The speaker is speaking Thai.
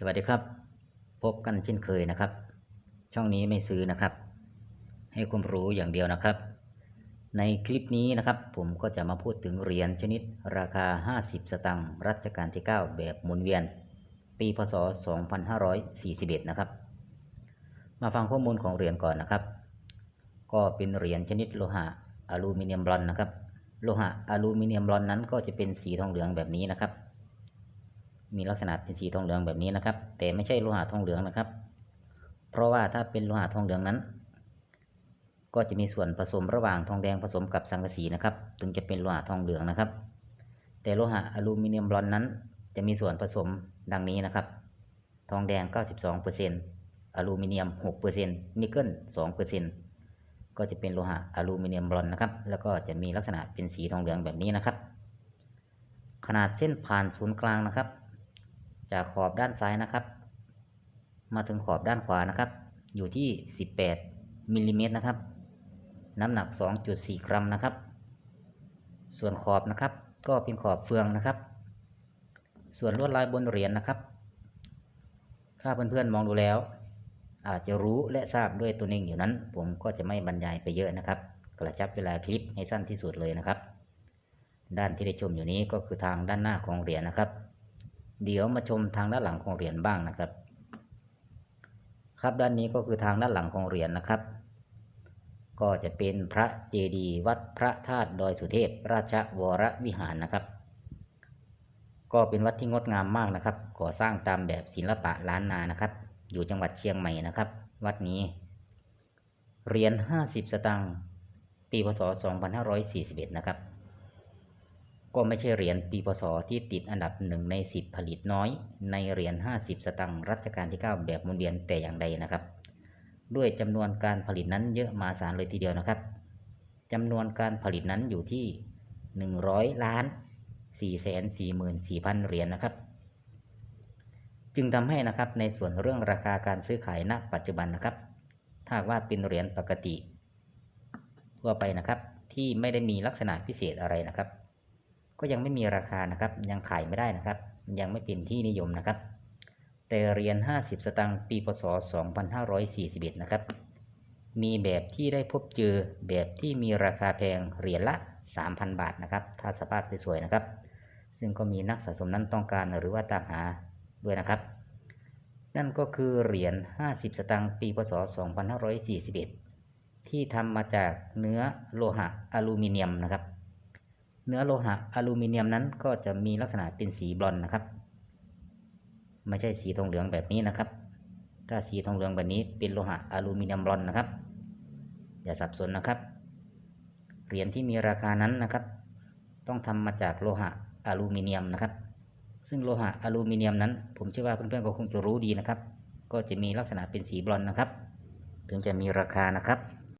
สวัสดีครับ พบกันเช่นเคยนะครับ ช่องนี้ไม่ซื้อนะครับ ให้ความรู้อย่างเดียวนะครับ ในคลิปนี้นะครับ ผมก็จะมาพูดถึงเหรียญชนิดราคา 50 สตางค์รัชกาลที่ 9 แบบหมุนเวียน ปีพศ 2541 นะครับ มาฟังข้อมูลของเหรียญก่อนนะครับ ก็เป็นเหรียญชนิดโลหะอลูมิเนียมบอนนะครับ โลหะอลูมิเนียมบอนนั้นก็จะเป็นสีทองเหลืองแบบนี้นะครับ มีลักษณะเป็นสีทองเหลืองแบบนี้นะครับ แต่ไม่ใช่โลหะทองเหลืองนะครับ เพราะว่าถ้าเป็นโลหะทองเหลืองนั้น ก็จะมีส่วนผสมระหว่างทองแดงผสมกับสังกะสีนะครับ ถึงจะเป็นโลหะทองเหลืองนะครับ แต่โลหะอลูมิเนียมบลอนนั้น จะมีส่วนผสมดังนี้นะครับ ทองแดง 92%อลูมิเนียม 6%นิกเกิล 2%ก็จะเป็นโลหะอลูมิเนียมบลอนนะครับ แล้วก็จะมีลักษณะเป็นสีทองเหลืองแบบนี้นะครับ ขนาดเส้นผ่านศูนย์กลางนะครับ จากขอบด้านซ้ายนะครับ มาถึงขอบด้านขวานะครับ อยู่ที่ 18มิลลิเมตรนะครับ น้ำหนัก 2.4 กรัมนะครับ ส่วนขอบนะครับ ก็เป็นขอบเฟืองนะครับ ส่วนลวดลายบนเหรียญนะครับ ถ้าเพื่อนๆมองดูแล้ว อาจจะรู้และทราบด้วยตัวเองอยู่นั้น ผมก็จะไม่บรรยายไปเยอะนะครับ กระชับเวลาคลิปให้สั้นที่สุดเลยนะครับ ด้านที่ได้ชมอยู่นี้ก็คือทางด้านหน้าของเหรียญนะครับ เดี๋ยวมาชมทางด้านหลังของเหรียญบ้างนะครับ ครับด้านนี้ก็คือทางด้านหลังของเหรียญนะครับ ก็จะเป็นพระเจดีย์วัดพระธาตุดอยสุเทพ ราชวรวิหารนะครับ ก็เป็นวัดที่งดงามมากนะครับก่อสร้างตามแบบศิลปะล้านนานะครับ อยู่จังหวัดเชียงใหม่นะครับ วัดนี้เหรียญ50 สตางค์ปีพศ2541 นะครับ ก็ไม่ใช่เหรียญปีพศที่ติดอันดับหนึ่งใน 10 ผลิตน้อย ในเหรียญ 50 สตางค์รัชกาลที่ 9 แบบหมุนเวียนแต่อย่างใดนะครับ ด้วยจำนวนการผลิตนั้นเยอะมาศาลเลยทีเดียวนะครับจำนวนการผลิตนั้นอยู่ที่ 100 ล้าน 4 4 4 4 0 0เหรียญนะครับ จึงทำให้นะครับในส่วนเรื่องราคาการซื้อขายณ ปัจจุบันนะครับ ถ้าว่าเป็นเหรียญปกติทั่วไปนะครับที่ไม่ได้มีลักษณะพิเศษอะไรนะครับ ก็ยังไม่มีราคานะครับ ยังขายไม่ได้นะครับ ยังไม่เป็นที่นิยมนะครับ แต่เหรียญ50 สตางค์ปีพศ 2541 นะครับ มีแบบที่ได้พบเจอแบบที่มีราคาแพงเหรียญละ 3,000 บาทนะครับ ถ้าสภาพสวยๆนะครับ ซึ่งก็มีนักสะสมนั้นต้องการหรือว่าตามหาด้วยนะครับนั่นก็คือเหรียญ 50 สตางค์ปีพศ 2541 ที่ทำมาจากเนื้อโลหะอลูมิเนียมนะครับ เนื้อโลหะอลูมิเนียมนั้นก็จะมีลักษณะเป็นสีบลอนนะครับ ไม่ใช่สีทองเหลืองแบบนี้นะครับ ถ้าสีทองเหลืองแบบนี้เป็นโลหะอลูมิเนียมบลอนนะครับ อย่าสับสนนะครับ เหรียญที่มีราคานั้นนะครับ ต้องทำมาจากโลหะอลูมิเนียมนะครับ ซึ่งโลหะอลูมิเนียมนั้น ผมเชื่อว่าเพื่อนๆก็คงจะรู้ดีนะครับ ก็จะมีลักษณะเป็นสีบลอนนะครับ ถึงจะมีราคานะครับ